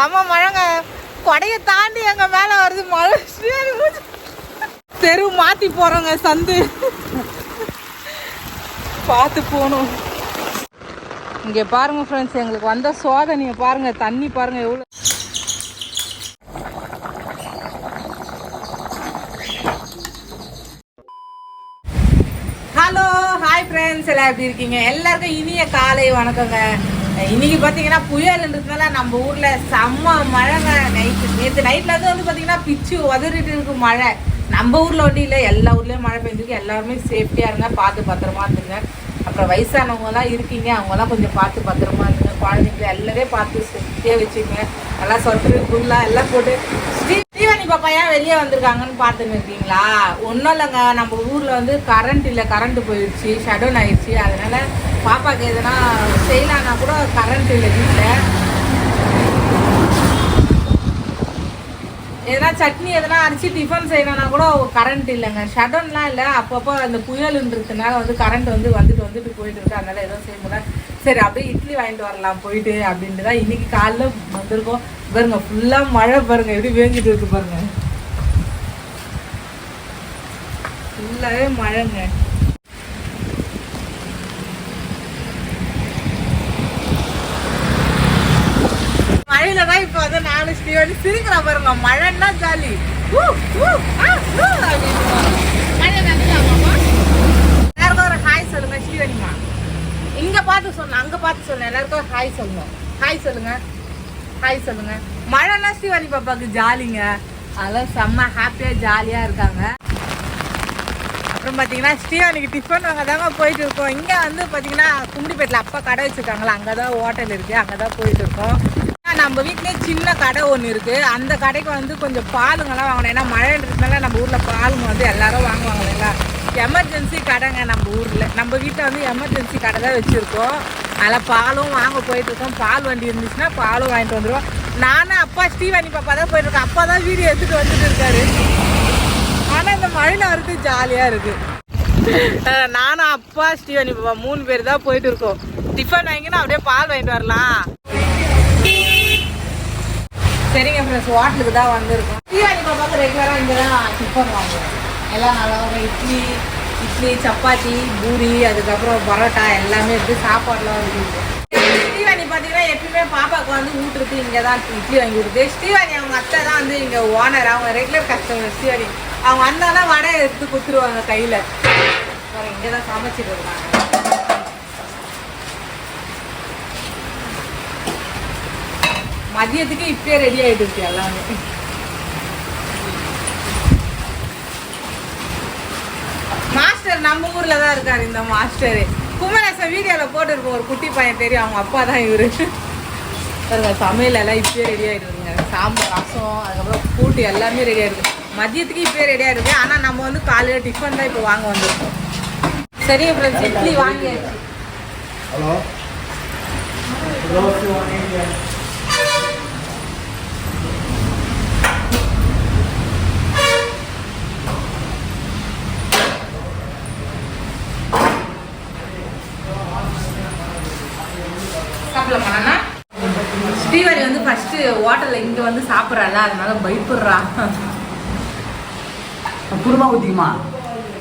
செம மழைங்க. கொடையை தாண்டி எங்க மேல வருது மழை. தெரு மாத்தி போறோங்க சந்து. பார்த்து போகணும். இங்கே பாருங்க ஃப்ரெண்ட்ஸ் எங்களுக்கு வந்த சோதனையை பாருங்க தண்ணி பாருங்க எவ்வளோ ஹலோ ஹாய் ஃப்ரெண்ட்ஸ் எல்லாம் எப்படி இருக்கீங்க? எல்லாருக்கும் இனிய காலை வணக்கங்க. இன்னைக்கு பார்த்தீங்கன்னா புயல்ன்றதுனால நம்ம ஊரில் செம்ம மழைங்க நைட்டு நேற்று நைட்டில் வந்து பார்த்தீங்கன்னா பிச்சு உதறிட்டு இருக்கு மழை. நம்ம ஊரில் ஒன்றும் இல்லை. எல்லா ஊர்லேயும் மழை பெஞ்சிருக்கு. எல்லாருமே சேஃப்டியாக இருங்க. பார்த்து பத்திரமா இருந்துங்க. அப்புறம் வயசானவங்கலாம் இருக்கீங்க. அவங்கெல்லாம் கொஞ்சம் பார்த்து பத்திரமா இருந்துங்க குழந்தைங்க எல்லாரையும் பார்த்து சேஃப்டியாக வச்சுங்க. நல்லா சொட்டு குல்லா எல்லாம் போட்டு. ஸ்ரீ ஸ்ரீவாணி பாப்பா ஏன் வெளியே வந்திருக்காங்கன்னு பார்த்துன்னு இருக்கீங்களா? ஒன்றும் இல்லைங்க. நம்ம ஊரில் வந்து கரண்ட் இல்லை. கரண்ட் போயிடுச்சு. ஷடவுன் ஆயிடுச்சு. அதனால் பாப்பாக்கு எதுனா செய்யலான்னா கூட கரண்ட் இல்லை வீட்டில் எதனா சட்னி எதனா அரைச்சி டிஃபன் செய்யணும்னா கூட கரண்ட் இல்லைங்க. ஷடவுன்லாம் இல்லை. அப்பப்போ அந்த புயலுன்றதுனால வந்து கரண்ட் வந்து வந்துட்டு வந்துட்டு போயிட்டு இருக்கு. அதனால எதுவும் செய்ய முடியல. சரி அப்படியே இட்லி வாங்கிட்டு வரலாம் போயிட்டு அப்படின்ட்டு தான் இன்னைக்கு காலைல வந்திருக்கோம். பாருங்க ஃபுல்லாக மழை பாருங்க. எப்படி வேங்கிட்டு இருக்கு பாருங்க. ஃபுல்லாகவே மழைங்க. மழையில தான் இப்போ வந்து நானும் ஸ்ரீவாணி சிரிக்கிற பாருங்க. மழைன்னா ஜாலி. ஆ, மழை எல்லாருக்கும் ஒரு ஹாய் சொல்லுங்க ஸ்ரீவாணிமா இங்க பார்த்து சொன்னேன் அங்க பார்த்து சொன்னேன் எல்லாருக்கும் ஒரு ஹாய் சொல்லணும் ஹாய் சொல்லுங்க. ஹாய் சொல்லுங்க. மழைன்னா ஸ்ரீவாணி பாப்பாக்கு ஜாலிங்க. அதெல்லாம் செம்ம ஹாப்பியா ஜாலியா இருக்காங்க. அப்புறம் பார்த்தீங்கன்னா ஸ்ரீவாணிக்கு டிஃபன் அங்கே தாங்க போயிட்டு இருக்கோம். இங்கே வந்து பார்த்தீங்கன்னா கும்பிடிப்பேட்டில் அப்பா கடை வச்சுருக்காங்களா அங்கே தான் ஹோட்டல் இருக்குது அங்கே தான் போயிட்டு இருக்கோம். நம்ம வீட்டிலே சின்ன கடை ஒன்று இருக்குது அந்த கடைக்கு வந்து கொஞ்சம் பாலுங்கெல்லாம் வாங்கணும். ஏன்னா மழைன்றதுனால நம்ம ஊரில் பாலுங்க வந்து எல்லாரும் வாங்குவாங்க இல்லைங்களா? எமர்ஜென்சி கடைங்க நம்ம ஊரில். நம்ம வீட்டில் வந்து எமர்ஜென்சி கடை தான் வச்சுருக்கோம். அதில் பாலும் வாங்க போயிட்டு இருக்கோம். பால் வண்டி இருந்துச்சுன்னா பாலும் வாங்கிட்டு வந்துடுவோம் நானும் அப்பா ஸ்ரீவாணி பாப்பா தான் போயிட்டுருக்கோம் அப்பா தான் வீடியோ எடுத்துகிட்டு வந்துட்டு இருக்காரு. ஆனா இந்த மழையில வரது ஜாலியா இருக்கு. நானும் அப்பா ஸ்ரீவாணி பாப்பா மூணு பேர் தான் போயிட்டு இருக்கோம். டிஃபன் வாங்கினா அப்படியே பால் வாங்கிட்டு வரலாம். சரிங்க ஃப்ரெண்ட்ஸ் ஹோட்டலுக்கு தான் வந்திருக்கோம். ஸ்ரீவாணி பாப்பாவுக்கு ரெகுலராக இங்கே தான் டிஃபன் வாங்குவோம். எல்லாம் நல்லா இட்லி இட்லி சப்பாத்தி பூரி அதுக்கப்புறம் பரோட்டா எல்லாமே இருக்குது சாப்பாடுலாம் இருக்குது ஸ்ரீவாணி பார்த்தீங்கன்னா எப்பயுமே பாப்பாவுக்கு வந்து ஊட்டுறது இங்கே தான் இட்லி வாங்கி கொடுத்து. ஸ்ரீவாணி அவங்க அத்தை தான் வந்து இங்கே ஓனர் அவங்க ரெகுலர் கஸ்டமர் ஸ்ரீவாணி. அவங்க வந்தாலும் வடை எடுத்து கொடுத்துருவாங்க கையில். இங்கே தான் சமைச்சிட்டு இருக்காங்க. மதியத்துக்கு இப்பயே ரெடி ஆகிட்டு இருக்கு எல்லாமே. மாஸ்டர் நம்ம ஊரில் தான் இருக்கார் இந்த மாஸ்டர் குமரேசன் வீடியோவில் போட்டுருப்போம் ஒரு குட்டி பையன் தெரியும் அவங்க அப்பா தான் இவர். பாருங்க சமையலெல்லாம் இப்பயே ரெடி ஆகிடுதுங்க சாம்பார் ரசம் அதுக்கப்புறம் கூட்டு எல்லாமே ரெடி ஆயிடுது மதியத்துக்கு இப்பயே ரெடி ஆயிடுது ஆனால் நம்ம வந்து காலையில் டிஃபன் தான் இப்போ வாங்க வந்திருக்கோம். சரி ஃப்ரெண்ட்ஸ் இட்லி வாங்கியாச்சு. ஹலோ சாப்பிடலாமா ஸ்ரீவாரி வந்து ஃபர்ஸ்ட் ஹோட்டல்ல இங்க வந்து சாப்பிட்றாள் அதனால பயப்படுறா. குருமா ஊற்றிக்குமா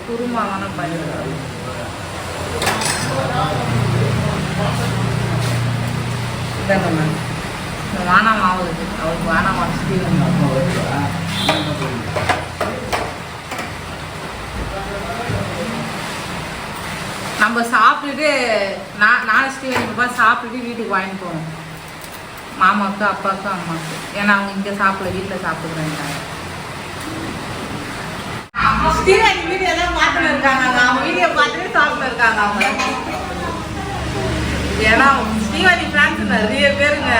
குருமா வேணாம் பயப்படுறா இதாங்க மேம் வானாம் ஆகுது அவருக்கு வானாம் நம்ம சாப்பிட்டுட்டு நான் நான் பாப்பா சாப்பிட்டுட்டு வீட்டுக்கு வாங்கிட்டு போகணும் மாமாவுக்கு அப்பாவுக்கு அம்மாவுக்கு ஏன்னா அவங்க இங்கே சாப்பிடல வீட்டில் சாப்பிடுறாங்க வீடியோ எல்லாம் பார்த்துட்டு இருக்காங்க அவங்க வீடியோ பார்த்துட்டு சாப்பிட்டு இருக்காங்க அவங்க. ஏன்னா ஸ்ரீவாரி பிரான்ஸ் நிறைய பேருங்க.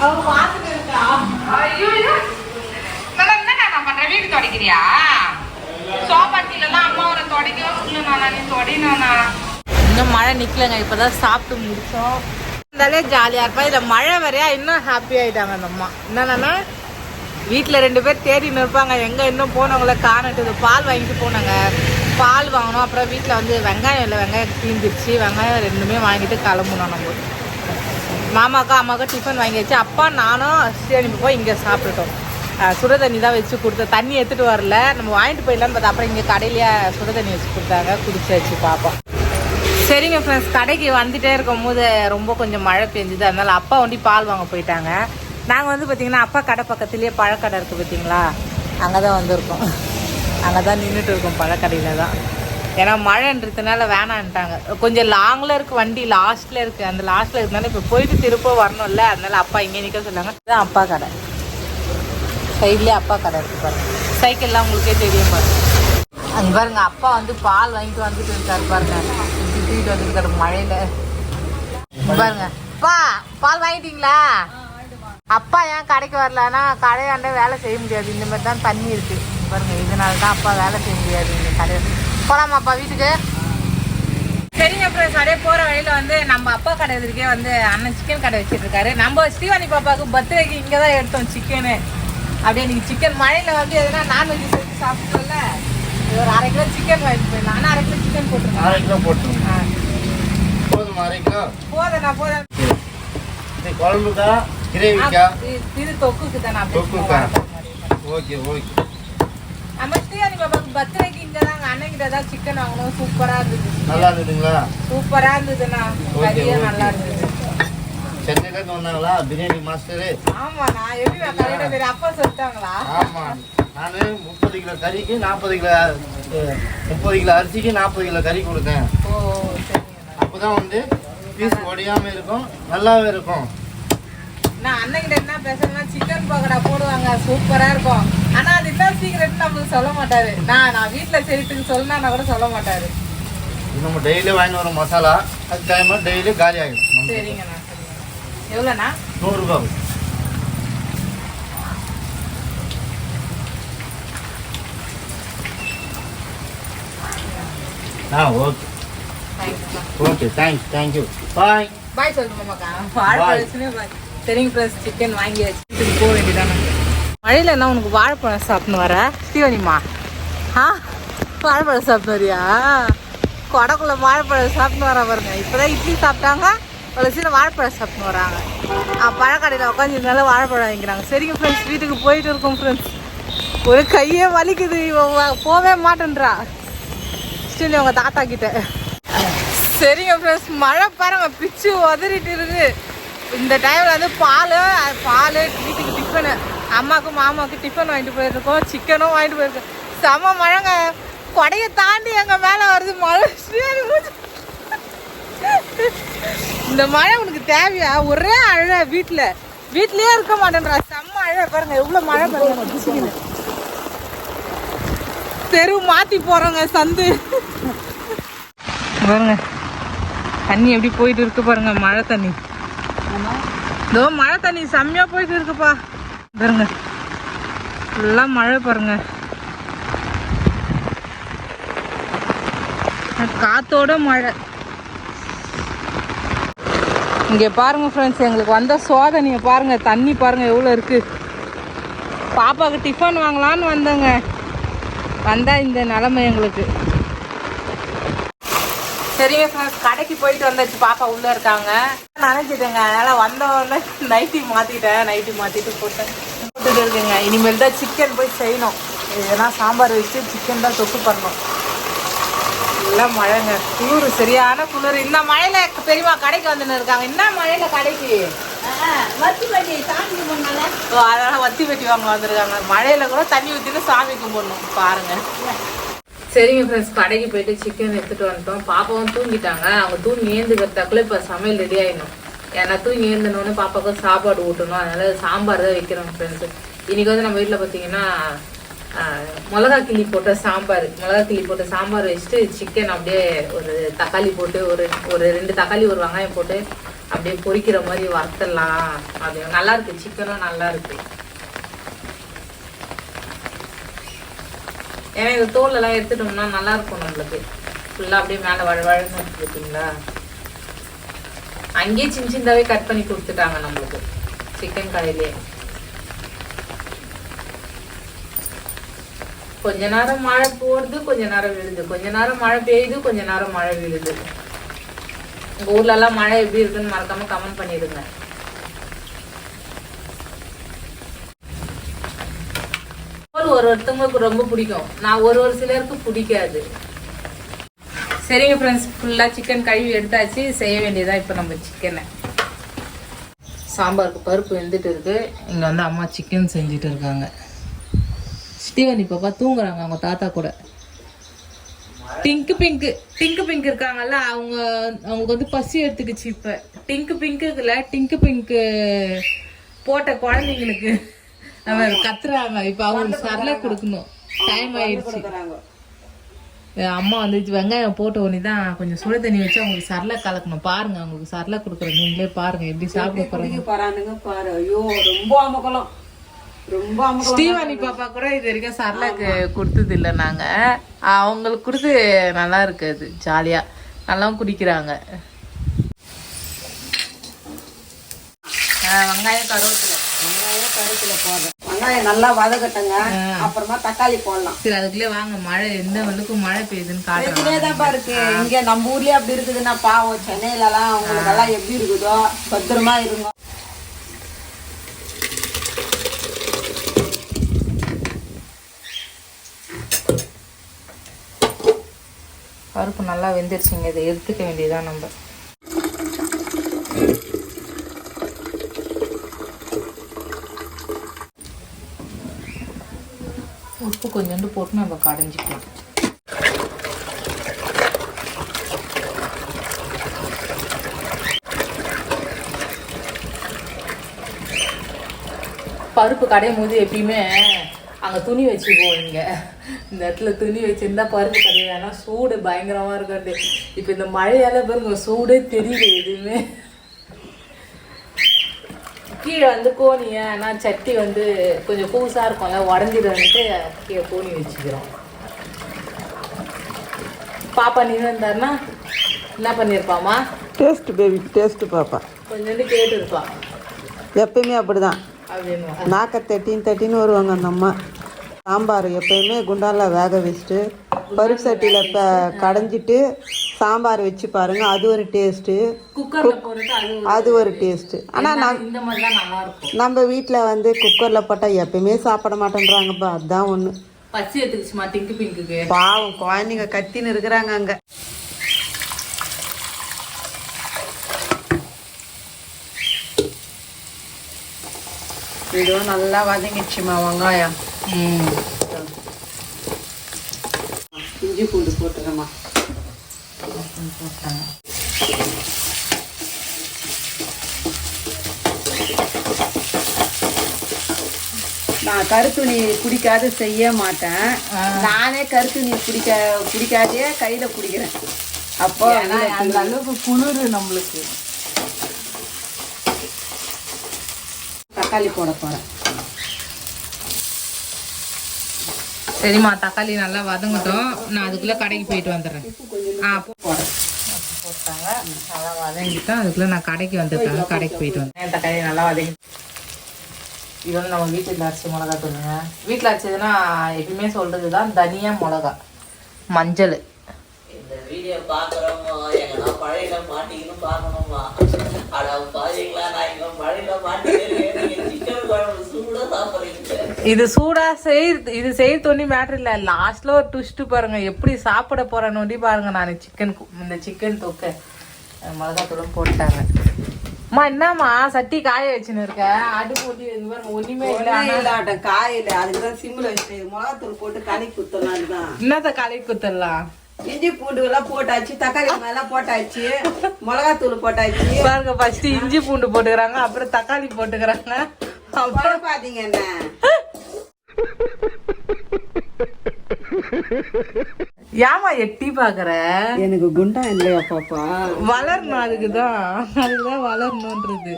அவங்க பார்த்துட்டு இருக்கா? நான் பண்றேன் வீடு தொடக்கிறியா? சோபாத்திலலாம் அம்மா உன தொடக்கவே முடியல நீ தொடங்கினா இன்னும் மழை நிக்கலங்க. இப்பதான் சாப்பிட்டு முடிச்சோம். இருந்தாலே ஜாலியாக இருப்பா. இதில் மழை வரையா இன்னும் ஹாப்பி ஆகிட்டாங்க அந்த அம்மா. என்னென்னா வீட்டில் ரெண்டு பேர் தேடின்னு இருப்பாங்க எங்கே இன்னும் போனவங்கள காணட்டு பால் வாங்கிட்டு போனாங்க. பால் வாங்கினோம். அப்புறம் வீட்டில் வந்து வெங்காயம் இல்லை வெங்காயம் தீந்துருச்சு. வெங்காயம் ரெண்டுமே வாங்கிட்டு கிளம்புனோம் நம்ம மாமாக்கா அம்மாக்கா டிஃபன் வாங்கி வச்சு அப்பா நானும் ஸ்ரீஹரி போய் இங்கே சாப்பிட்டுட்டோம். அஹ் சுட தண்ணி தான் வச்சு கொடுத்தேன் தண்ணி எடுத்துகிட்டு வரல. நம்ம வாங்கிட்டு போயிடலான்னு பார்த்தா அப்புறம் இங்கே கடையிலேயே சுட தண்ணி வச்சு கொடுத்தாங்க. குடிச்சாச்சு பார்ப்போம் சரிங்க ஃப்ரெண்ட்ஸ் கடைக்கு வந்துட்டே இருக்கும் போது ரொம்ப கொஞ்சம் மழை பெஞ்சுது. அதனால அப்பா வண்டி பால் வாங்க போயிட்டாங்க. நாங்கள் வந்து பார்த்தீங்கன்னா அப்பா கடை பக்கத்துலேயே பழக்கடை இருக்குது பார்த்தீங்களா அங்கே தான் வந்திருக்கோம். அங்கே தான் நின்றுட்டு இருக்கோம் பழக்கடையில் தான் ஏன்னா மழைன்றதுனால வேணான்ட்டாங்க. கொஞ்சம் லாங்கில் இருக்குது வண்டி லாஸ்ட்டில் இருக்குது அந்த லாஸ்ட்டில் இருக்கனால இப்போ போயிட்டு திருப்ப வரணும்ல. அதனால அப்பா இங்கே நிற்க சொன்னாங்க. இதுதான் அப்பா கடை. சைட்லேயே அப்பா கடை இருக்குது பாருங்க. சைக்கிள்லாம் உங்களுக்கே தெரியும் பாருங்க. அங்கே பாருங்க அப்பா வந்து பால் வாங்கிட்டு வந்துட்டு இருக்காரு பாருங்க. தூக்கிட்டு வந்துருக்காரு மழையில. பாருங்க. அப்பா பால் வாங்கிட்டீங்களா? அப்பா ஏன் கடைக்கு வரலன்னா கடையாண்ட வேலை செய்ய முடியாது. இந்த மாதிரி தான் தண்ணி இருக்கு. பாருங்க இதனால தான் அப்பா வேலை செய்ய முடியாது இந்த கடை போலாமா அப்பா வீட்டுக்கு? சரிங்க அப்புறம் அப்படியே போகிற வழியில் வந்து நம்ம அப்பா கடை எதிர்க்கே வந்து அண்ணன் சிக்கன் கடை வச்சிட்டு இருக்காரு. நம்ம ஸ்ரீவாணி பாப்பாவுக்கு பர்த்டேக்கு இங்கே தான் எடுத்தோம் சிக்கனு அப்படியே இன்னைக்கு சிக்கன் மழையில் வந்து எதுனா நான்வெஜ் செஞ்சு சாப்பிட்டோம்ல. ஒரு அரை கிலோ சிக்கன் வாங்கிட்டு போயிடலாம். ஆனால் அரை கிலோ சிக்கன் போட்டுருக்கேன் அரை கிலோ போட்டுருங்க. போதும் அரை கிலோ? போதண்ணா போதேன் இது குழம்புக்கா கிரேவிக்கா? இது தொக்குக்கு தான் நான் தொக்குக்கா? Okay okay. ஸ்ரீவாணி பாப்பாவுக்கு பர்த்டேக்கு இங்கே தான் அண்ணன் கிட்ட தான் சிக்கன் வாங்கணும். சூப்பராக இருந்தது. நல்லா இருந்ததுங்களா? சூப்பராக இருந்ததுண்ணா. கறியே. நல்லா இருந்தது. சென்னையில இருந்து வந்தாங்களா பிரியாணி மாஸ்டரு? ஆமா நான் எப்படி பேர் அப்பா சொல்லிட்டாங்களா? ஆமா நான் முப்பது கிலோ கறிக்கு நாற்பது கிலோ முப்பது கிலோ அரிசிக்கு நாற்பது கிலோ கறி கொடுத்தேன். சரிங்கண்ணா அப்பதான் வந்து பீஸ் உடையாம இருக்கும் நல்லாவே இருக்கும். நான் அண்ணன்கிட்ட என்ன பேசுறேன்னா சிக்கன் பக்கோடா போடுவாங்க சூப்பரா இருக்கும். ஆனா அது என்ன சீக்கிரம் நம்மளுக்கு சொல்ல மாட்டாரு. நான் நான் வீட்டுல சரிட்டுக்கு சொல்லனா கூட சொல்ல மாட்டாரு. நம்ம டெய்லி வாங்கி வர மசாலா அது டைம் டெய்லி காலி ஆகிடும் சரிங்கண்ணா எவ்வளோண்ணா? நூறுரூபா ஆ okay. Okay thanks thank you bye bye சொல்லு மாமாக்கா வாழைப்பழம் சரிங்க ப்ளஸ் சிக்கன் வாங்கி வச்சுட்டு போக வேண்டியதானே. மழையில் என்ன உனக்கு வாழைப்பழம் சாப்பிட்னு வர ஸ்ரீவனிமா ஆ? வாழைப்பழம் சாப்பிட்டு வரியா? கொடக்குள்ள வாழைப்பழம் சாப்பிட்டு வர பாருங்க. இப்போதான் இட்லி சாப்பிட்டாங்க. ஒரு சில வாழைப்பழம் சாப்பிட்டு வராங்க. பழக்கடையில் உட்காந்துருந்தாலும் வாழைப்பழம் வாங்கிக்கிறாங்க. சரிங்க ஃப்ரெண்ட்ஸ் வீட்டுக்கு போயிட்டு இருக்கோம் ஃப்ரெண்ட்ஸ் ஒரு கையே வலிக்குது. போவே மாட்டேன்றா. ஸ்டில் உங்க தாத்தா கிட்ட. சரிங்க ஃப்ரெண்ட்ஸ் மழை பாருங்க பிச்சு உதறிட்டு இருக்கு இந்த டைம்ல வந்து பால் பால் வீட்டுக்கு டிஃபனு அம்மாவுக்கும் மாமாவுக்கும் டிஃபன் வாங்கிட்டு போயிருக்கோம் சிக்கனும் வாங்கிட்டு போயிருக்கோம். செம மழைங்க. கொடையை தாண்டி எங்க மேல வருது மழை. இந்த மழை உனக்கு தேவையா? ஒரே அழ வீட்டுல வீட்லயே இருக்க மாட்டேன்றா. செம்ம அழ பாருங்க எவ்வளவு மழை பாருங்க. தெரு மாத்தி போறோங்க சந்து. பாருங்க. தண்ணி எப்படி போயிட்டு இருக்கு பாருங்க மழை தண்ணி. இதோ மழை தண்ணி செம்மையா போயிட்டு இருக்குப்பா. பாருங்க. ஃபுல்லா மழை பாருங்க. காத்தோட மழை. இங்க பாருங்க ஃப்ரெண்ட்ஸ் எங்களுக்கு வந்த சோதனையை பாருங்க. தண்ணி பாருங்க எவ்வளோ இருக்கு. பாப்பாவுக்கு டிஃபன் வாங்கலான்னு வந்தேங்க. வந்தா இந்த நிலைமை எங்களுக்கு. சரிங்க கடைக்கு போயிட்டு வந்தாச்சு பாப்பா உள்ள இருக்காங்க. நினைச்சிட்டேங்க. அதனால வந்த உடனே நைட்டி மாத்திட்டேன். நைட்டி மாத்திட்டு போட்டேன். போட்டுட்டு இருக்குங்க. இனிமேல் தான் சிக்கன் போய் செய்யணும். எதனா சாம்பார் வச்சு சிக்கன் தான் தொட்டு பண்ணணும். எல்லாம் மழைங்க. குளிர் சரியான குளிர். இந்த மழையில பெரியமா கடைக்கு வந்துன்னு இருக்காங்க. என்ன மழையில கடைக்கு? அதனால வத்தி வெட்டி வாங்க வந்திருக்காங்க. மழையில கூட தண்ணி ஊத்திட்டு சாமி கும்பிடணும். பாருங்க. சரிங்க ஃப்ரெண்ட்ஸ் கடைக்கு போயிட்டு சிக்கன் எடுத்துகிட்டு வந்துட்டோம். பாப்பாவும் தூங்கிட்டாங்க. அவங்க தூங்கி ஏந்துக்கிறதுக்குள்ள இப்போ சமையல் ரெடி ஆகிடும் ஏன்னா தூங்கி ஏந்தனோடனே பாப்பாவுக்கு சாப்பாடு ஊட்டணும். அதனால் சாம்பார் தான் வைக்கிறோம் ஃப்ரெண்ட்ஸு இன்றைக்கி வந்து நம்ம வீட்டில் பார்த்தீங்கன்னா மிளகா கிள்ளி போட்ட சாம்பார் மிளகா கிள்ளி போட்ட சாம்பார் வச்சுட்டு சிக்கன் அப்படியே ஒரு தக்காளி போட்டு ஒரு ஒரு ரெண்டு தக்காளி ஒரு வெங்காயம் போட்டு அப்படியே பொரிக்கிற மாதிரி வறுத்துடலாம். அப்படி நல்லா இருக்கு. சிக்கனும் நல்லா இருக்கு. ஏன்னா இந்த தோல் எல்லாம் எடுத்துட்டோம்னா நல்லா இருக்கும் நம்மளுக்கு. ஃபுல்லா அப்படியே மேல வழ வழன்னு இருக்கு பார்த்தீங்களா? அங்கேயே சின்ன சின்னதாவே கட் பண்ணி கொடுத்துட்டாங்க நம்மளுக்கு. சிக்கன் கடையிலே. கொஞ்ச நேரம் மழை போடுது கொஞ்ச நேரம் விழுது கொஞ்ச நேரம் மழை பெய்யுது கொஞ்ச நேரம் மழை விழுது. உங்க ஊர்ல எல்லாம் மழை எப்படி இருக்குன்னு மறக்காம கமெண்ட் பண்ணிடுங்க. ஒரு ஒருத்தவங்களுக்கு ரொம்ப பிடிக்கும். நான் ஒரு ஒரு சிலருக்கு பிடிக்காது. சரிங்க ஃப்ரெண்ட்ஸ் ஃபுல்லாக சிக்கன் கழுவி எடுத்தாச்சு. செய்ய வேண்டியதாக இப்போ நம்ம சிக்கனை சாம்பாருக்கு பருப்பு வெந்துட்டு இருக்கு. இங்கே வந்து அம்மா சிக்கன் செஞ்சுட்டு இருக்காங்க. ஸ்டீவன் பாப்பா தூங்குறாங்க அவங்க தாத்தா கூட. டிங்கு பிங்கு டிங்கு பிங்க் இருக்காங்கல்ல அவங்க அவங்களுக்கு வந்து பசி எடுத்துக்கிச்சு இப்போ. டிங்கு பிங்க்கு இருக்குல்ல டிங்கு பிங்க்கு போட்ட குழந்தைங்களுக்கு. அவன் கத்துறாங்க. இப்ப அவங்களுக்கு சரல கொடுக்கணும். டைம் ஆயிடுச்சு. அம்மா வந்து வெங்காயம் போட்ட உடனே தான் கொஞ்சம் சுடு தண்ணி வச்சு அவங்களுக்கு சரல கலக்கணும். பாருங்க அவங்களுக்கு சரல கொடுக்குறேன் நீங்களே பாருங்க எப்படி சாப்பிட போறாங்க. போறானுங்க பாரு. ஐயோ ரொம்ப அமகலம் ரொம்ப ஸ்ரீவாணி பாப்பா கூட இது வரைக்கும் சரலாக்கு கொடுத்தது இல்லை நாங்க. அவங்களுக்கு கொடுத்து நல்லா இருக்கு அது ஜாலியா நல்லாவும் குடிக்கிறாங்க. வெங்காயம் கருவேப்பிலை. வெங்காயம் போடுறேன். வெங்காயம் நல்லா வதக்கட்டுங்க. அப்புறமா தக்காளி போடலாம். சரி அதுக்குள்ளே வாங்க. மழை எந்த வலுக்கும் மழை பெய்யுதுன்னு தான்ப்பா இருக்கு இங்க நம்ம ஊர்லயே அப்படி இருக்குதுன்னா பாவம். சென்னையில எல்லாம் உங்களுக்கு எல்லாம் எப்படி இருக்குதோ பத்திரமா இருங்க. பருப்பு நல்லா வெந்துருச்சுங்க. இதை எடுத்துக்க வேண்டியதுதான் நம்ம. உப்பு கொஞ்சோண்டு போட்டு நம்ம கடைஞ்சிக்கலாம் பருப்பு கடையும் போது எப்பயுமே அங்கே துணி வச்சுக்குவோம் இங்கே. இந்த இடத்துல துணி வச்சிருந்தா பருப்பு கடையிலனா சூடு பயங்கரமாக இருக்காது இப்போ இந்த மழையால பாருங்க சூடே தெரியல எதுவுமே. கீழே வந்து கோணிய ஆனால் சட்டி வந்து கொஞ்சம் பூசாக இருக்கும்ல உடஞ்சிடும்ட்டு கீழே கோணி வச்சுக்கிறோம். பாப்பா நீ இருந்தாருன்னா என்ன பண்ணியிருப்பாமா டேஸ்ட் பேபி டேஸ்ட் பாப்பா. கொஞ்சோண்டு கேட்டு இருப்பான் எப்பயுமே அப்படிதான். அப்படின்னு. நாக்க தட்டின்னு தட்டின்னு வருவாங்க அந்த அம்மா. சாம்பார் எப்பயுமே குண்டால வேக வச்சுட்டு பருப்பு சட்டியில் ப கடைஞ்சிட்டு சாம்பார் வச்சு பாருங்க அது ஒரு டேஸ்ட்டு அது ஒரு டேஸ்ட்டு ஆனால் நம் நம்ம வீட்டில் வந்து குக்கரில் போட்டால் எப்பயுமே சாப்பிட மாட்டேன்றாங்கப்பா அதுதான் ஒன்று பசி எடுத்துக்கிச்சுமா டிங்கு பிங்குக்கு பாவம் குழந்தைங்க கத்தின்னு இருக்கிறாங்க அங்கே. இதுவும் நல்லா வதங்கிடுச்சுமா வெங்காயம். இஞ்சி பூண்டு போட்டுக்கம்மா போட்டாங்க நான் கருத்துணி குடிக்காத செய்ய மாட்டேன். நானே கருத்துணி குடிக்க குடிக்காதே கையில குடிக்கிறேன். அப்போ ஏன்னா அந்த அளவுக்கு குளிர் நம்மளுக்கு. தக்காளி போட போறேன். சரிம்மா தக்காளி நல்லா வதங்கட்டும். நான் அதுக்குள்ள கடைக்கு போயிட்டு வந்துடுறேன். ஆ போ போடுறேன். போட்டாங்க. நல்லா வதங்கிட்டோம் அதுக்குள்ள நான் கடைக்கு வந்துட்டாங்க கடைக்கு போயிட்டு வந்தேன் தக்காளி நல்லா வதங்கி இது வந்து நம்ம வீட்டில் அரைச்ச மிளகா தூளுங்க. வீட்டில் அரைச்சதுன்னா எப்பயுமே சொல்றது தான் தனியா மிளகா. மஞ்சள். இந்த வீடியோ பார்க்குறவங்க எங்கன்னா மாட்டிக்கின்னு பார்க்கணுமா? இது சூடா செய் இது செய்ய தோணி மேட்ரு இல்லை. லாஸ்ட்ல ஒரு ட்விஸ்ட் பாருங்க. எப்படி சாப்பிட போறேன்னு பாருங்க நான் சிக்கன் இந்த சிக்கன் தூக்க. மிளகாத்தூளும் போட்டாங்க. அம்மா என்னம்மா சட்டி காய வச்சுன்னு இருக்க? அடுப்பு பாருங்க ஒண்ணுமே இல்லை. காயில. அதுக்குதான் சிம்ல வச்சுட்டு மிளகாத்தூள் போட்டு களி குத்தலாம் என்னத்த களை குத்தரலாம் இஞ்சி பூண்டு எல்லாம் போட்டாச்சு தக்காளி எல்லாம் போட்டாச்சு மிளகாத்தூள் போட்டாச்சு. பாருங்க ஃபர்ஸ்ட் இஞ்சி பூண்டு போட்டுக்கிறாங்க அப்புறம் தக்காளி போட்டுக்கிறாங்க. அப்புறம் பாத்தீங்க என்ன? ஏமா எட்டி பாக்குற? எனக்கு குண்டா இல்லையா பாப்பா? வளரணும் அதுக்குதான். அதுக்குதான் வளரணும்ன்றது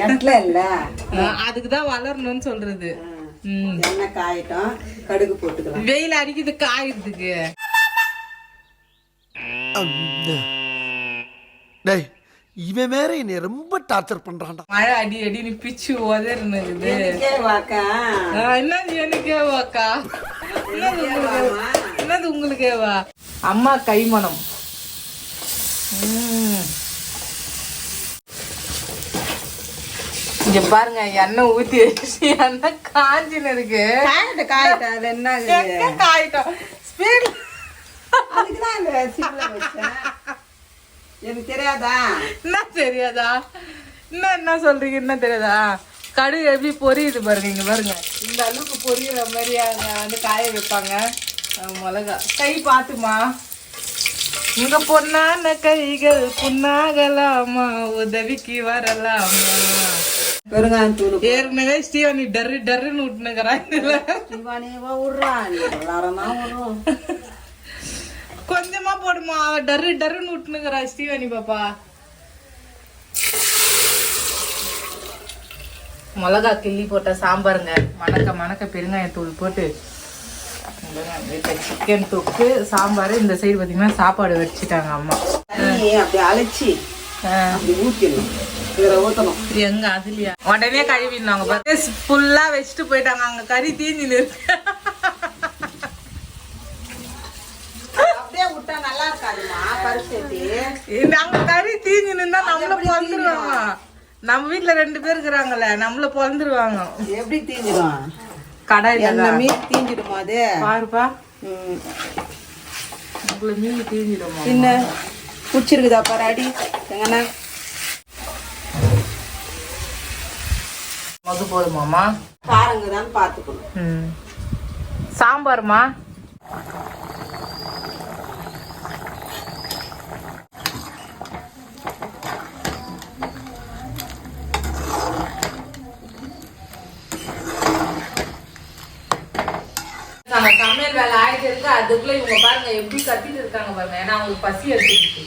இடத்துல இல்ல? அதுக்குதான் வளரணும்னு சொல்றது. காயட்டும் கடுகு போட்டுக்கலாம். வெயில் அடிக்குது காயுறதுக்கு. டேய் இவன் வேற என்னை ரொம்ப டார்ச்சர் பண்றான்டா. மழை அடி அடின்னு பிச்சு உதறினது என்னது எனக்கேவாக்கா என்னது உங்களுக்கு? என்னது உங்களுக்கேவா அம்மா கைமணம். இங்க பாருங்க எண்ணெய் ஊத்தி வச்சு எண்ணெய் காஞ்சின்னு இருக்கு. காயிட்டா அது என்ன காயிட்டோம் ஸ்பீட் அதுக்குதான் இந்த சிம்ல வச்சேன். எனக்கு தெரியாதா? என்ன தெரியாதா? என்ன என்ன சொல்றீங்க? என்ன தெரியாதா? கடுகு எப்படி பொரியுது பாருங்க இங்க பாருங்க. இந்த அளவுக்கு பொரியுற மாதிரி அங்க வந்து காய வைப்பாங்க. மிளகா. கை பாத்துமா உங்க பொண்ணான கைகள் புண்ணாகலாமா? உதவிக்கு வரலாமா? பெருங்காயம் தூள் ஏற்கனவே ஸ்டீவனி டர்ரு டர்ருன்னு விட்டுனுக்குறாங்க சிவானியவா விட்றான் எல்லாரும் தான் விட்றோம் கொஞ்சமா போடுமா? அவ டர்ரு டர்ருன்னு விட்டுனுக்குறா ஸ்டீவனி பாப்பா. மிளகா கிள்ளி போட்ட சாம்பாருங்க. மணக்க மணக்க பெருங்காயம் தூள் போட்டு சிக்கன் தொக்கு சாம்பார் இந்த சைடு பார்த்தீங்கன்னா சாப்பாடு வச்சுட்டாங்க அம்மா. அப்படி அழைச்சி ஊற்றிடணும் எங்க அதுலயா? உடனே கழுவினாங்க பாரு. ஃபுல்லா வச்சுட்டு போயிட்டாங்க. அங்க கறி தீஞ்சின்னு இருக்கு விட்டா நல்லா இருக்காதுமா இந்த அங்க கறி தீஞ்சின்னு இருந்தா நம்மள பொழந்துருவாங்க நம்ம வீட்ல ரெண்டு பேர் இருக்கிறாங்கல்ல நம்மள பொழந்துருவாங்க எப்படி தீஞ்சிடும் கடாயில எண்ணெய் மீன் தீஞ்சிடுமா அது? பாருப்பா. உங்களை மீன் தீஞ்சிடுமா? பின்ன பிடிச்சிருக்குதா பாரு அடி எங்கண்ணா மது போதுமாமா காரங்குதான்னு பார்த்துக்கணும். ம். சாம்பார்மா? சமையல் வேலை ஆயிட்டு இருக்கு அதுக்குள்ள இவங்க பாருங்க எப்படி கத்திட்டு இருக்காங்க பாருங்க. ஏன்னா அவங்களுக்கு பசி எடுத்துக்கிட்டு.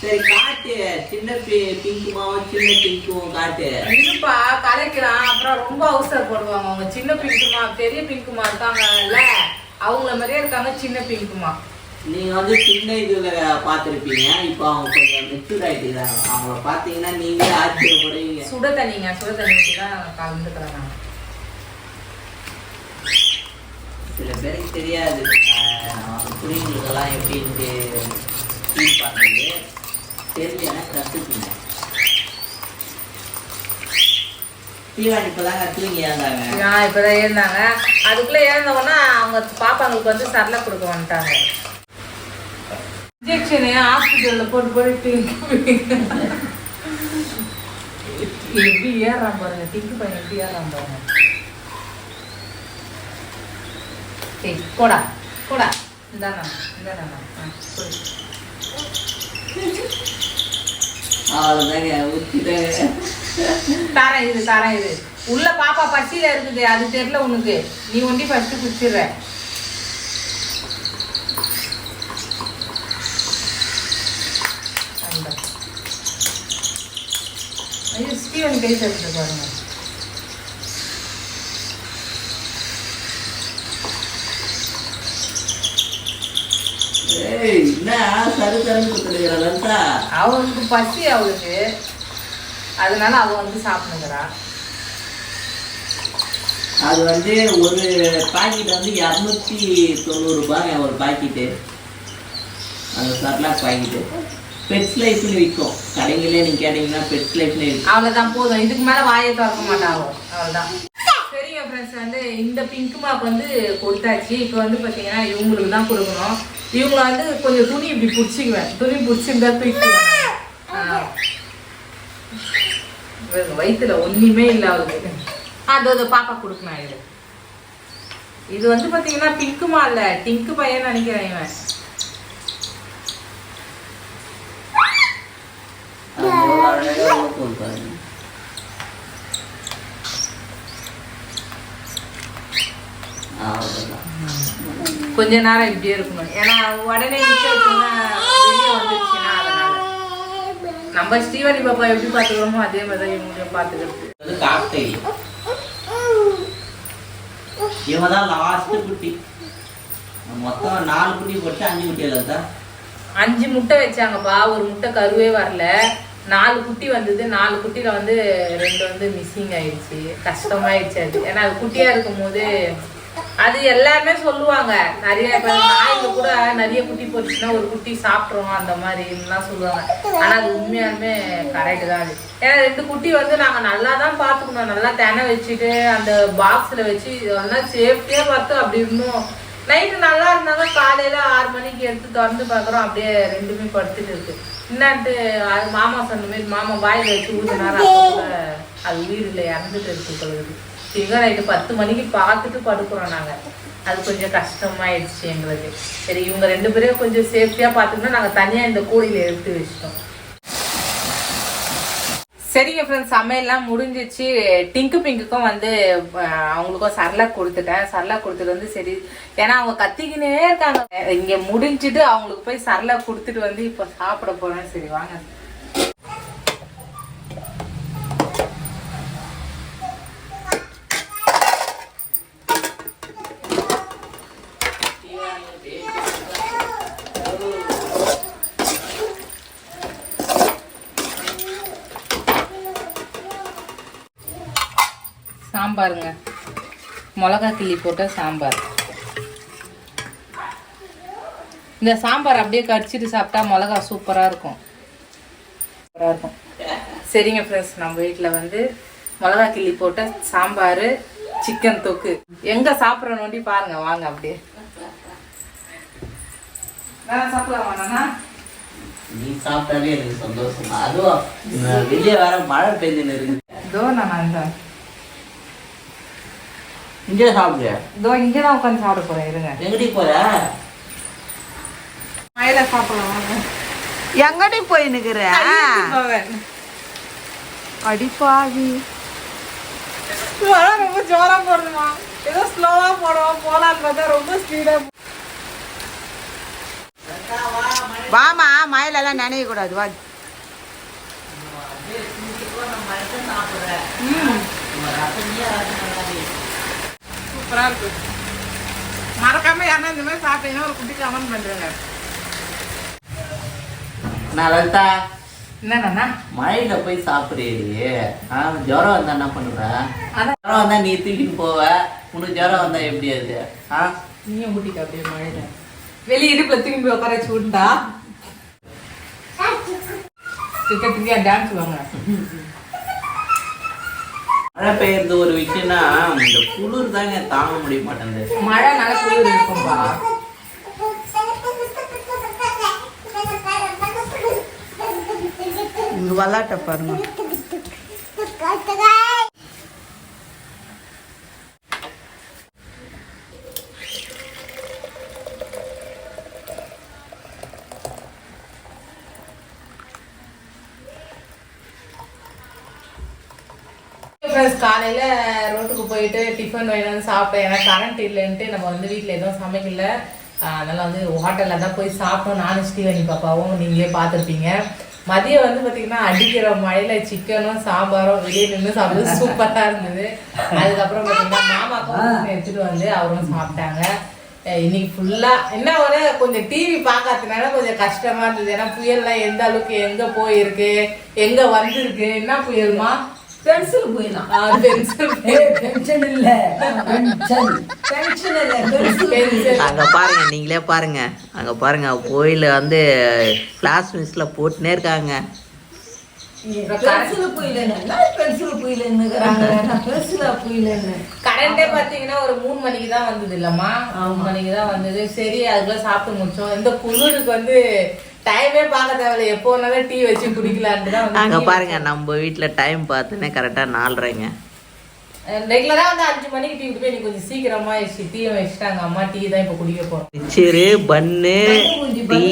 சரி காட்டு. சின்ன பி- பிங்குமாவும் சின்ன பிங்கும் காட்டு? இருப்பா கலைக்கலாம். அப்புறம் ரொம்ப அவசரப்படுவாங்க அவங்க. சின்ன பிங்குமா பெரிய பிங்குமா இருக்காங்கல்ல அவங்கள மாதிரியே இருக்காங்க சின்ன பிங்குமா நீங்க வந்து சின்ன இதுல பார்த்திருப்பீங்க. இப்போ அவங்க கொஞ்சம் மெச்சூர் ஆயிட்டுக்கிறாங்க. அவங்கள பார்த்தீங்கன்னா நீங்களே ஆச்சரியப்படுவீங்க. சுட தண்ணிங்க சுட தண்ணி ஊற்றி தான் கலந்துக்கிறேன் நான் சில பேருக்கு தெரியாது. புரியுங்களுக்கெல்லாம் எப்படின்ட்டு ஃபீல் பண்ணுறது தெரிஞ்சுன்னா கற்றுக்குங்க தீவாணி இப்போதாங்க தூங்கி இப்பதான் ஏறினாங்க அதுக்குள்ள ஏறினவொன்னா அவங்க பாப்பாங்களுக்கு வந்து சரளை கொடுக்க வந்துட்டாங்க. இன்ஜெக்ஷனு ஹாஸ்பிட்டல்ல போட்டு போட்டு எப்படி ஏறான் பாருங்க. டிங்கு பையன் எப்படி ஏறான் பாருங்க. சரி போடா போடா இந்தாண்ணா இந்தாண்ணா ஆ போடு அவ்வளோதாங்க ஊற்றிட்டாங்க தரேன் இது தரேன் இது உள்ள பாப்பா பசியில இருக்குது அது தெரியல உனக்கு நீ ஒண்டி ஃபர்ஸ்ட் குடிச்சிடுற அந்த. ஐயோ ஸ்டீவன் கை தட்டு பாருங்க ஏய் என்ன சரு சருன்னு கொடுத்துருக்கிற லலிதா அவளுக்கு பசி அவளுக்கு. அதனால அவ வந்து சாப்பிடுங்கிறா. அது வந்து ஒரு பாக்கெட் வந்து இரநூத்தி தொண்ணூறு ரூபாங்க ஒரு பாக்கெட்டு. அந்த சர்லாக் பாக்கெட்டு. பெட்ஸ் லைஃப்னு விற்கும் கடைங்களே நீங்கள் கேட்டிங்கன்னா பெட்ஸ் லைஃப்னு விற்கும் அவ்வளவுதான் போதும். இதுக்கு மேல வாயை திறக்க மாட்டாங்க அவ்வளவுதான். சரிங்க ஃப்ரெண்ட்ஸ் வந்து இந்த பிங்க் மார்க் வந்து கொடுத்தாச்சு. இப்போ வந்து பார்த்தீங்கன்னா இவங்களுக்கு தான் கொடுக்கணும். இவங்க வந்து கொஞ்சம் துணி இப்படி பிடிச்சிக்குவேன். துணி பிடிச்சிருந்தா தூக்கிக்குவேன் வயித்துல ஒண்ணுமே இல்லை அவளுக்கு அது அது பாப்பா கொடுக்கணும் இது? இது வந்து பார்த்தீங்கன்னா பிங்க்குமா இல்ல டிங்கு பையன் நினைக்கிறேன் இவன். அவ்வளோதான் கொஞ்ச நேரம் இப்படியே இருக்கணும். ஏன்னா உடனே வெளியே வந்துருச்சுன்னா நம்ம ஸ்ரீவரி பாப்பா எப்படி பாத்துக்கிறோமோ அதே மாதிரி தான் இவங்களையும் வந்து காக்டெயில் இவன் தான் லாஸ்ட் குட்டி. மொத்தம் நாலு குட்டி போட்டு அஞ்சு குட்டி இல்லை அஞ்சு முட்டை வச்சாங்கப்பா. ஒரு முட்டை கருவே வரல. நாலு குட்டி வந்தது. நாலு குட்டியில வந்து ரெண்டு வந்து மிஸ்ஸிங் ஆயிடுச்சு. கஷ்டமாயிடுச்சு அது. ஏன்னா அது குட்டியா இருக்கும் போது அது எல்லாருமே சொல்லுவாங்க. நிறைய இப்ப நாய்ங்க கூட நிறைய குட்டி போட்டுச்சுன்னா ஒரு குட்டி சாப்பிட்றோம் அந்த மாதிரி எல்லாம் சொல்லுவாங்க. ஆனா அது உண்மையாலுமே கரெக்ட் தான் அது. ஏன்னா ரெண்டு குட்டி வந்து நாங்க நல்லா தான் பாத்துக்கணும் நல்லா தெனை வச்சுட்டு அந்த பாக்ஸ்ல வச்சு நல்லா சேஃப்டியா பார்த்து அப்படி இருந்தோம். நைட்டு நல்லா இருந்தாங்க காலையில ஆறு மணிக்கு எடுத்து திறந்து பாக்குறோம் அப்படியே ரெண்டுமே படுத்துட்டு இருக்கு. என்னான்ட்டு அது மாமா சொன்ன மாதிரி மாமா வாயில வச்சு ஊதுனாரு. அது உயிரில் இறந்துட்டு இருக்கு பொழுது திங்க நைட்டு பத்து மணிக்கு பார்த்துட்டு படுக்கிறோம் நாங்க. அது கொஞ்சம் கஷ்டமாயிடுச்சு எங்களுக்கு. சரி இவங்க ரெண்டு பேரையும் கொஞ்சம் சேஃப்டியா பார்த்துக்கணும். நாங்க தனியா இந்த கோழியில எடுத்து வச்சிட்டோம். சரிங்க ஃப்ரெண்ட்ஸ் சமையல்லாம் முடிஞ்சிச்சு. டிங்கு பிங்குக்கும் வந்து அவங்களுக்கும் சரலாக் கொடுத்துட்டேன். சரலாக் கொடுத்துட்டு வந்து சரி ஏன்னா அவங்க கத்திக்கினே இருக்காங்க. இங்க முடிஞ்சிட்டு அவங்களுக்கு போய் சரலாக் கொடுத்துட்டு வந்து இப்போ சாப்பிட போகிறேன் சரி வாங்க. சாம்பாருங்க மிளகா கிள்ளி போட்ட சாம்பார். இந்த சாம்பார் அப்படியே கடிச்சிட்டு சாப்பிட்டா மிளகா சூப்பராக இருக்கும். சூப்பராக இருக்கும். சரிங்க ஃப்ரெண்ட்ஸ் நம்ம வீட்டில் வந்து மிளகா கிள்ளி போட்ட சாம்பார் சிக்கன் தொக்கு. எங்கே சாப்பிட்ற நோண்டி பாருங்க வாங்க அப்படியே. நான் சாப்பிடலாமா நானா? நீ சாப்பிட்டாலே எனக்கு சந்தோஷம். அதுவும் வெளியே வேற மழை பெஞ்சுன்னு இருக்குது இதோ நான் இந்த இங்கே சாப்பிடு இதோ இங்கே தான் உட்காந்து சாப்பிட போகிறேன் இருங்க. எங்கடி போற? மயில சாப்பிடலாம் எங்கடி போய் நிக்கிற? போவேன். அடிப்பாவி. ரொம்ப ஜோரா போடணுமா ஏதோ ஸ்லோவா போடுவோம் போலான்னு பார்த்தா ரொம்ப ஸ்பீடா வாமா மயிலெல்லாம் நினைய கூடாது வா. சூப்பரா இருக்கு. மறக்காம யாரா இந்த மாதிரி சாப்பிட்டீங்கன்னா ஒரு குட்டி கமெண்ட் நான் லலிதா. என்னண்ணா மழையில போய் சாப்பிடுறீ ஆ ஜுரம் வந்தா என்ன பண்ணுவ. ஜுரம் வந்தா நீ தூக்கிட்டு போவ. உனக்கு ஜுரம் வந்தா எப்படி அது? ஆ? நீயும் ஊட்டிக்க அப்படியே மழையில. வெளியே இடுப்புல திரும்பி போய் உட்கார வச்சு விட்டா திக்க டான்ஸ் வாங்க? மழை பெய்யறது ஒரு விஷயம்னா இந்த குளிர் தாங்க தாங்க முடிய மாட்டேங்குது மழை நல்ல குளிர் இருக்கும்பா இங்க விளாட்ட பாருங்க. ஃப்ரெண்ட்ஸ் காலையில ரோட்டுக்கு போயிட்டு டிஃபன் வந்து சாப்பிட்டேன். ஏன்னா கரண்ட் இல்லைன்ட்டு நம்ம வந்து வீட்டில் எதுவும் சமைக்கல. அதனால வந்து ஹோட்டலில் தான் போய் சாப்பிட்டோம் நானும் ஸ்ரீவனி பாப்பாவும் நீங்களே பார்த்துருப்பீங்க. மதியம் வந்து பார்த்தீங்கன்னா அடிக்கிற மழையில சிக்கனும் சாம்பாரும் வெளியே நின்று சாப்பிட்டது சூப்பராக இருந்தது. அதுக்கப்புறம் பார்த்தீங்கன்னா மாமாக்கும் எடுத்துட்டு வந்து அவரும் சாப்பிட்டாங்க. இன்னைக்கு ஃபுல்லா என்ன ஒரு கொஞ்சம் டிவி பார்க்காததுனால கொஞ்சம் கஷ்டமா இருந்தது. ஏன்னா புயல்லாம் எந்த அளவுக்கு எங்க போயிருக்கு எங்க வந்திருக்கு என்ன புயல்மா? பென்சில் போயிடலாம் பென்சில் டென்ஷன் இல்ல. டென்ஷன் டென்ஷன் இல்ல பென்சில் பென்சில் அங்க பாருங்க நீங்களே பாருங்க. அங்க பாருங்க கோயில வந்து கிளாஸ் மிஸ்ல போட்டுனே இருக்காங்க. பென்சில் புயலன்னு பென்சில் புயலன்னுக்குறாங்க நான் பென்சிலா புயலன்னு கரண்டே பாத்தீங்கன்னா ஒரு மூணு மணிக்கு தான் வந்தது இல்லம்மா. மூணு மணிக்கு தான் வந்தது. சரி அதுக்குள்ள சாப்பிட்டு முடிச்சோம். இந்த குளிருக்கு வந்து டைமே பார்க்க தேவையில்ல. எப்போ வேணாலும் டீ வச்சு குடிக்கலான்ட்டு தான் அங்க பாருங்க நம்ம வீட்ல டைம் பார்த்துனே கரெக்டா நாலரைங்க. ரெகுலரா வந்து அஞ்சு மணிக்கு டீ குடிப்பேன். நீ கொஞ்சம் சீக்கிரமா வச்சு டீ வச்சுட்டாங்க. அம்மா டீ தான் இப்போ குடிக்க போறோம். மிச்சரு பன்னு டீ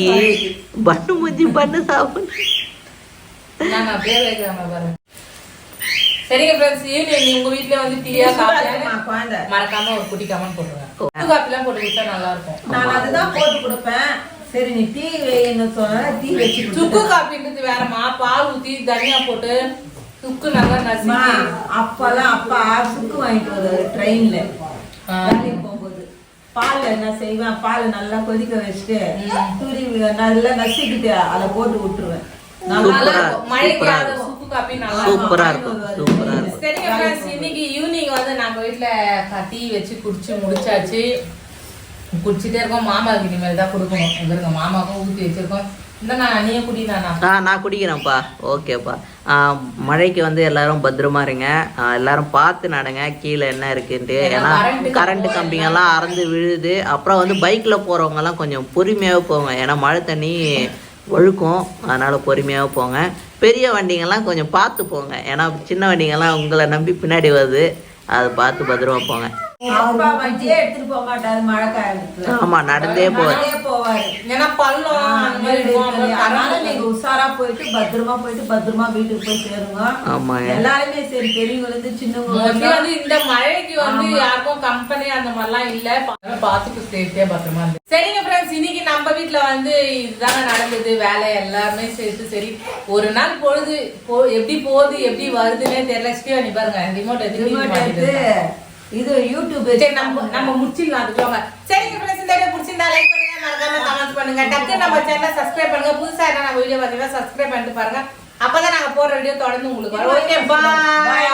பன்னு முஞ்சி பன்னு சாப்பிடு நான் பேர் வைக்கிறாங்க பாருங்க. சரிங்க ஃப்ரெண்ட்ஸ் ஈவினிங் உங்க வீட்ல வந்து டீயா காஃபியா மறக்காம ஒரு குட்டி கமெண்ட் போட்டுருங்க. காஃபிலாம் போட்டு குடிச்சா நல்லா இருக்கும். நான் அதுதான் போட்டு கொடுப்பேன். சரி நீ டீ வைன்னு சொன்ன டீ வச்சு சுக்கு காப்பின்றது வேறம்மா பால் ஊத்தி தனியா போட்டு சுக்கு நல்லா நசுக்கி. அப்பெல்லாம் அப்பா சுக்கு வாங்கிட்டு வருவாரு ட்ரெயின்ல. வேலைக்கு போகும்போது. பால் என்ன செய்வேன் பால் நல்லா கொதிக்க வச்சுட்டு துருவி நல்லா நசுக்கிட்டு அதை போட்டு விட்டுருவேன். சூப்பரா இருக்கும். சூப்பரா இருக்கும். சரிங்க ஃப்ரெண்ட்ஸ் இன்னைக்கு ஈவினிங் வந்து நம்ம வீட்டுல டீ வச்சு குடிச்சு முடிச்சாச்சு. குடிச்சிட்டே இருக்கோம் மாமாவுக்கு இனிமேல் தான் கொடுக்கணும். இங்க இருக்க மாமாவுக்கும் ஊற்றி வச்சிருக்கோம். ஆ நான் குடிக்கிறேன்ப்பா. ஓகேப்பா. மழைக்கு வந்து எல்லாரும் பத்திரமா இருங்க. எல்லாரும் பார்த்து நடங்க. கீழே என்ன இருக்குன்ட்டு. ஏன்னா கரண்ட் கம்பிங்கெல்லாம் அறந்து விழுது. அப்புறம் வந்து பைக்கில் போகிறவங்கலாம் கொஞ்சம் பொறுமையாக போங்க. ஏன்னா மழை தண்ணி ஒழுக்கும். அதனால் பொறுமையாக போங்க. பெரிய வண்டிங்கெல்லாம் கொஞ்சம் பார்த்து போங்க. ஏன்னா சின்ன வண்டிங்கெல்லாம் உங்களை நம்பி பின்னாடி வருது. அதை பார்த்து பத்திரமா போங்க. அப்பா வண்டியே எடுத்துட்டு போக மாட்டாரு மழை காலத்துக்கு ஆமாம் நடந்தே போவாரு. ஏன்னா பள்ளம் நீங்க உஷாரா போயிட்டு பத்திரமா போயிட்டு பத்திரமா வீட்டுக்கு போய் சேருங்க. எல்லாருமே சரி பெரியவங்க சின்னவங்க வந்து. இந்த மழைக்கு வந்து யாருக்கும் கம்பெனி அந்த மாதிரிலாம் இல்ல. பா- பார்த்துட்டு சேஃப்டியா பத்திரமா இருந்து. சரிங்க ஃப்ரெண்ட்ஸ் இன்னைக்கு நம்ம வீட்ல வந்து இதுதாங்க நடந்தது வேலை எல்லாமே சேர்த்து சரி. ஒரு நாள் பொழுது போ- எப்படி போகுது எப்படி வருதுன்னே தெரியல. ஸ்ரீவனி பாருங்க ரிமோட் எடுத்து இது யூடியூப் சரி நம்ம நம்ம முடிச்சிடலாம் அதுக்குள்ள சரிங்க ஃப்ரெண்ட்ஸ் இந்த வீடியோ பிடிச்சிருந்தா லைக் பண்ணுங்க மறக்காம கமெண்ட் பண்ணுங்க. டக்கு நம்ம சேனலை சப்ஸ்கிரைப் பண்ணுங்க. புதுசா என்ன நம்ம வீடியோ பார்த்தீங்கன்னா சப்ஸ்கிரைப் பண்ணிட்டு பாருங்க. அப்பதான் நாங்க போடுற வீடியோ தொடர்ந்து உங்களுக்கு வரும். Okay bye